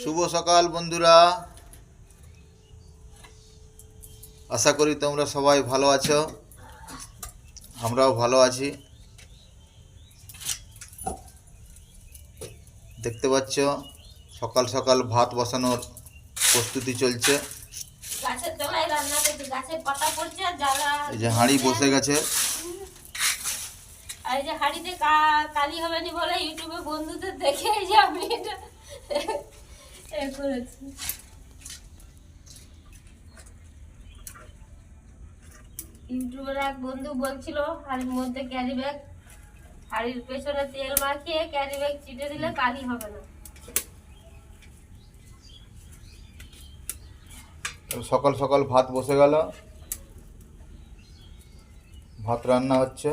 শুভ সকাল বন্ধুরা। আশা করি তোমরা সবাই ভালো আছো। আমরাও ভালো আছি। দেখতে পাচ্ছ সকাল সকাল ভাত বসানোর প্রস্তুতি চলছে। এই যে হাঁড়ি বসে গেছে। আর এই যে হাঁড়িতে কালি হবে নি বলে ইউটিউবে বন্ধুদের দেখে এই যে আমি এটা করেছি ইউটিউবের এক বন্ধু বলছিল, হাড়ির মধ্যে ক্যারি ব্যাগ হাড়ির পেছনে তেল মাখিয়ে ক্যারি ব্যাগ চিটে দিলে কালি হবে না। সকাল সকাল ভাত বসে গেল। ভাত রান্না হচ্ছে।